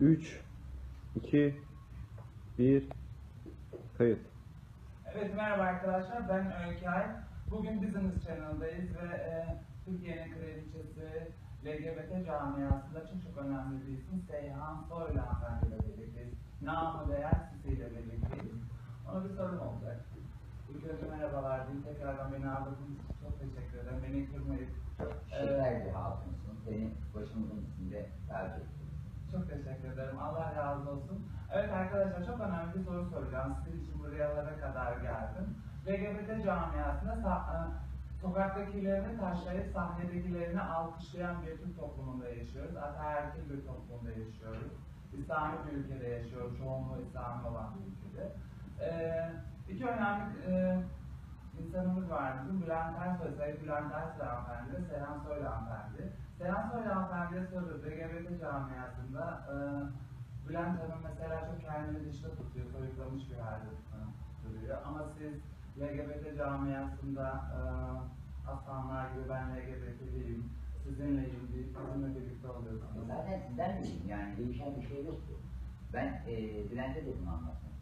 3, 2, 1, kayıt. Evet merhaba arkadaşlar ben Öykay. Bugün Business Channel'dayız ve e, Türkiye'nin kraliçesi LGBT camiasında çok çok önemli bir isim Seyhan Soylu hanımefendiyle birlikteyiz. Namı değer sisiyle birlikteyiz. Ona bir sorum olacak. İlk önce merhabalar diyeyim. Tekrardan beni ağırladığınız için çok teşekkür ederim. Beni kırmayıp Şeker bir hatunsun. Seni başımızın üstünde tercih ettim. Çok teşekkür ederim. Allah razı olsun. Evet arkadaşlar çok önemli bir soru soracağım. Sizin için buralara kadar geldim. LGBT camiasında e, sokaktakilerini taşlayıp sahnedekilerini alkışlayan bir Türk toplumunda yaşıyoruz. Ataerkil bir toplumda yaşıyoruz. İslami bir ülkede yaşıyoruz. Çoğunluğu İslami olan bir ülkede. Ee, iki önemli e, insanımız var bizim. Bülent Ersoy, Sayın Bülent Ersoy hanımefendi ve Seyhan Soylu hanımefendi. Seyhan Soylu hanımefendiye soruyoruz. LGBT camiasında e, Bülent Hanım mesela çok kendini dışta tutuyor, soyutlamış bir halde duruyor. Ama siz LGBT camiasında e, aslanlar gibi ben LGBT'liyim, sizinleyim deyip bizimle birlikte oluyorsunuz. Zaten sizden bileyim yani değişen bir şey yoktu. Ben e, Bülent'e de bunu anlattım.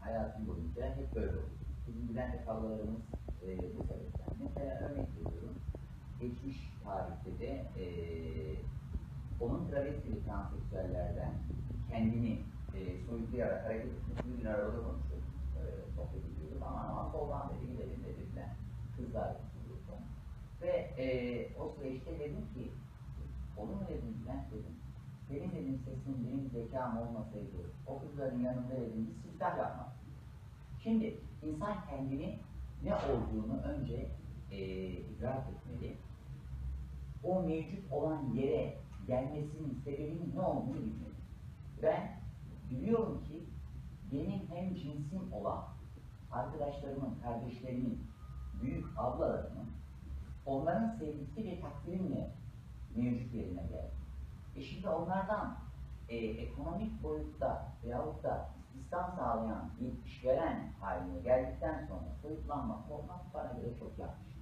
Hayatım boyunca hep böyle oldu. Bizim Bülent'le kavgalarımız e, bu sebepten. Mesela örnek veriyorum. Geçmiş tarihte de e, onun travestili transseksüellerden kendini e, soyutlayarak hareket etmesini bir arada konuşuyorduk. E, sohbet ediyorduk ama ama soldan dedi gidelim dediler. Kızlar yapıyordu. Ve e, o süreçte dedim ki onu dedim Bülent dedim. Benim dedim sesim, benim zekam olmasaydı o kızların yanında dedim bir siftah yapmaz. Şimdi insan kendini ne olduğunu önce O mevcut olan yere gelmesinin sebebinin ne olduğunu bilmeli. Ben biliyorum ki benim hem cinsim olan arkadaşlarımın, kardeşlerimin, büyük ablalarımın onların sevgisi ve takdirimle mevcut yerine geldi. E şimdi onlardan e, ekonomik boyutta veyahut da istihdam sağlayan bir işveren haline geldikten sonra soyutlanmak, olmak bana göre çok yanlış.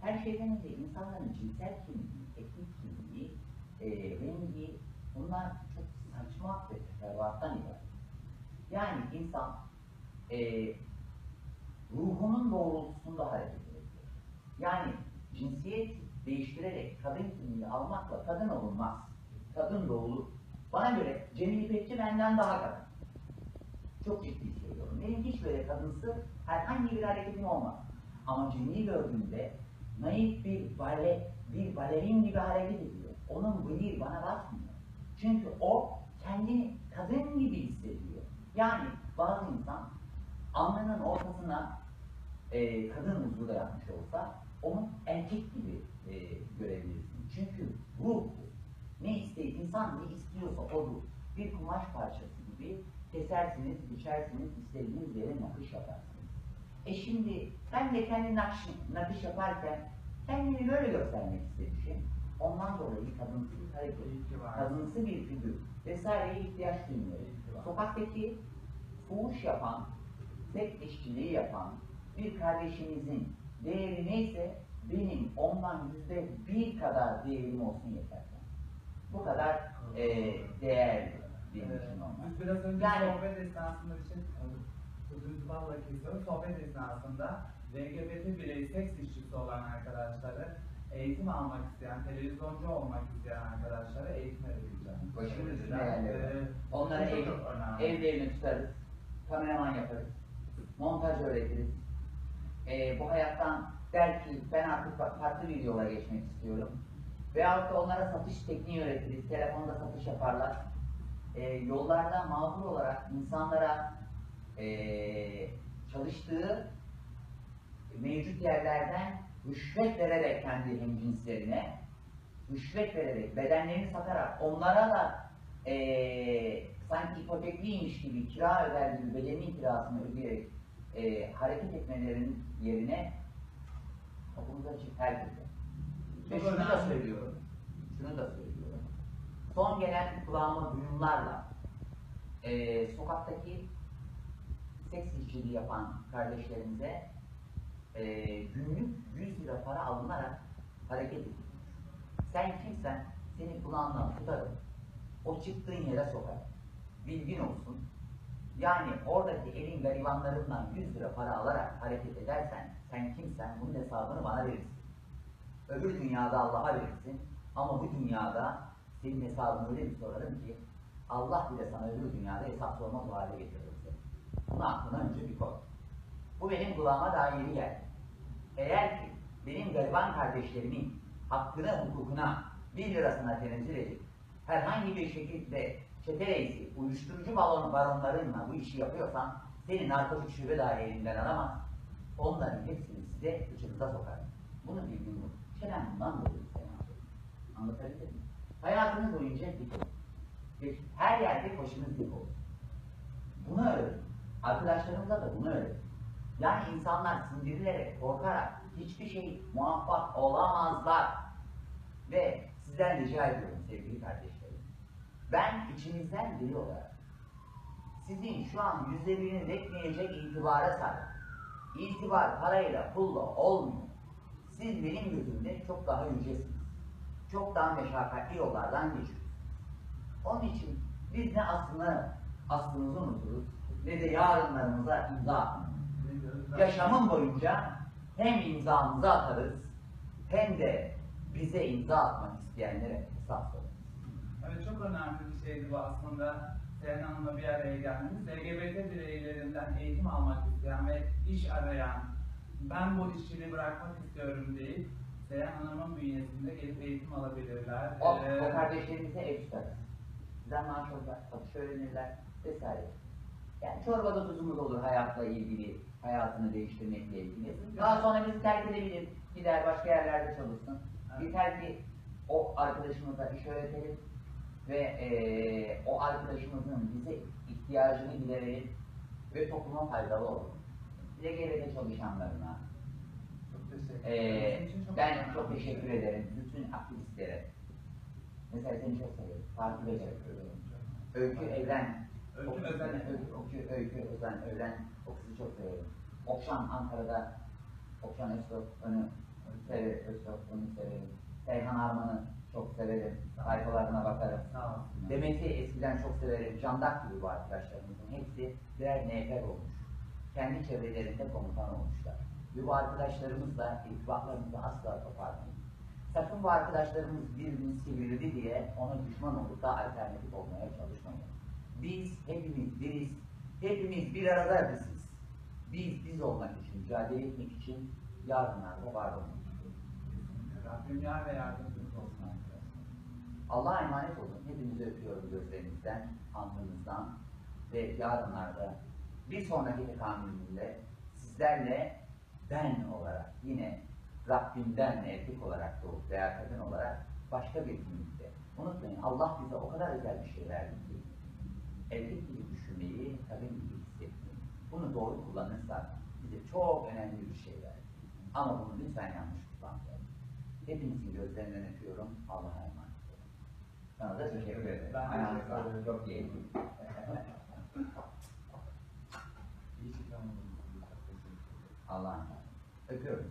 Her şeyden önce insanların cinsel kimliği, etnik kimliği, e, rengi, bunlar çok saçma ve teferruattan ibaret. Yani insan e, ruhunun doğrultusunda hareket edebilir. Yani cinsiyet değiştirerek kadın kimliği almakla kadın olunmaz. Kadın olur. Bana göre Cemil İpekçi benden daha kadın. Çok ciddi söylüyorum. Benim hiç böyle kadınsı herhangi bir hareketim olmaz. Ama Cemil'i gördüğümde naif bir bale, bir balerin gibi hareket ediyor. Onun bıyığı bana basmıyor. Çünkü o kendini kadın gibi hissediyor. Yani bazı insan alnının ortasına e, kadın huzuru da yapmış olsa onu erkek gibi e, görebilirsin. Çünkü ruh ne isteği, insan ne istiyorsa o ruh. Bir kumaş parçası gibi kesersiniz, biçersiniz, istediğiniz yere nakış yaparsınız. E şimdi ben de kendi nakış, nakış yaparken kendimi böyle göstermek istemişim. Ondan dolayı kadınsı bir hareket, kadınsı bir figür vesaireye ihtiyaç var. Sokaktaki fuhuş yapan, seks işçiliği yapan bir kardeşimizin değeri neyse benim ondan yüzde bir kadar değerim olsun yeter. Bu kadar e, değerli benim Evet. için. Biz biraz önce Yani- sohbet esnasında şey, sözünüzü balla kesiyorum. Sohbet esnasında LGBT birey seks işçisi olan arkadaşları eğitim almak isteyen, televizyoncu olmak isteyen arkadaşlara eğitim vereceğim. Başımın üstüne Ee, yerleri. Onları çok ev, evlerini tutarız, kameraman yaparız, montaj öğretiriz. Ee, bu hayattan der ki ben artık fa- farklı bir yola geçmek istiyorum. Veyahut da onlara satış tekniği öğretiriz, telefonda satış yaparlar. Ee, yollarda mağdur olarak insanlara ee, çalıştığı mevcut yerlerden rüşvet vererek kendi hemcinslerine rüşvet vererek, bedenlerini satarak onlara da eee sanki ipotekliymiş gibi kira öder gibi bedenin kirasını ödeyerek eee hareket etmelerinin yerine kapımıza açık herkese. Ve Çok şunu da söylüyorum, şunu da söylüyorum. Son gelen kulağıma duyumlarla eee sokaktaki seks işçiliği yapan kardeşlerimize eee günlük 100 lira para alınarak hareket ediyor. Sen kimsen seni kulağından tutarım. O çıktığın yere sokar. bilgin olsun. Yani oradaki elin garibanlarından 100 lira para alarak hareket edersen sen kimsen bunun hesabını bana verirsin. Öbür dünyada Allah'a verirsin ama bu dünyada senin hesabını öyle bir sorarım ki Allah bile sana öbür dünyada hesap sormaz o hale getirir. Bunu aklına önce bir koy. Bu benim kulağıma daha yeni geldi. Eğer ki benim gariban kardeşlerimin hakkına, hukukuna, bir lirasına tenezzül edip herhangi bir şekilde çete reisi, uyuşturucu balon baronlarınla bu işi yapıyorsan seni narkotik şube daireliğinden alamaz. Onların hepsini size içinize sokar. Bunu bildiğin bu. Çelen bundan dolayı alıyor. Anlatabildim mi? Hayatınız boyunca dik olun. Ve Her yerde başınız dik olsun. Bunu öğrenin. Arkadaşlarımıza da bunu öğrenin. Yani insanlar sindirilerek, korkarak hiçbir şey muvaffak olamazlar. Ve sizden rica ediyorum sevgili kardeşlerim. Ben içinizden biri olarak sizin şu an yüzleriniz etmeyecek itibara sahip. İtibar parayla, pulla olmuyor. Siz benim gözümde çok daha yücesiniz. Çok daha meşakkatli yollardan geçiyorsunuz. Onun için biz ne aslını, aslımızı unuturuz ne de yarınlarımıza imza atmayız. Yaşamım boyunca hem imzamızı atarız hem de bize imza atmak isteyenlere hesap sorarız. Evet çok önemli bir şeydi bu aslında. Seyhan Hanım'la bir araya gelmemiz. LGBT bireylerinden eğitim almak isteyen ve iş arayan, ben bu işçiliği bırakmak istiyorum deyip Seyhan Hanım'ın bünyesinde gelip eğitim alabilirler. O, Ee, o kardeşlerimize ev tutarız. Alırlar, satış öğrenirler vesaire. Yani çorbada tuzumuz olur hayatla ilgili, hayatını değiştirmekle ilgili. Daha sonra bizi terk edebilir, gider başka yerlerde çalışsın. Evet. Yeter ki o arkadaşımıza iş öğretelim ve eee, o arkadaşımızın bize ihtiyacını giderelim ve topluma faydalı olalım. LGBT çalışanlarına, Çok teşekkür ee, ederim. İçin ben çok teşekkür şey. ederim bütün aktivistlere. Mesela seni çok seviyorum. Takip ederim. Ederim. Öykü Evren. Kızı- Özen. Öykü, Özen, Evren. O kızı çok severim. Okşan Ankara'da. Okşan Öztürk, onu severim. Öztürk, onu severim. Seyhan Arman'ı çok severim. Sayfalarına bakarım. Demet'i eskiden çok severim. Candak gibi bu arkadaşlarımızın hepsi birer nefer olmuş. Kendi çevrelerinde komutan olmuşlar. Ve bu arkadaşlarımızla irtibatlarımızı asla koparmayın. Sakın bu arkadaşlarımız birini sivrildi diye ona düşman olup da alternatif olmaya çalışmayın. Biz hepimiz biriz. Hepimiz bir arada biziz. Biz biz olmak için, mücadele etmek için yarınlarda var olmak. Rabbim yar ve yardımcınız olsun arkadaşlar. Allah'a emanet olun. Hepinizi öpüyorum gözlerinizden, alnınızdan ve yarınlarda bir sonraki tekamülümde sizlerle ben olarak yine Rabbimden erkek olarak doğup veya kadın olarak başka bir kimlikte. Unutmayın Allah bize o kadar özel bir şey verdi ki erkek gibi düşünmeyi, kadın gibi hissetmeyi. Bunu doğru kullanırsak bize çok önemli bir şey verdi. Ama bunu lütfen yanlış kullanmayalım. Hepinizin gözlerinden öpüyorum. Allah'a emanet olun. Sana da teşekkür ederim. Ben Ayağınıza. Çok. İyi ederim. Allah'a emanet. Öpüyorum.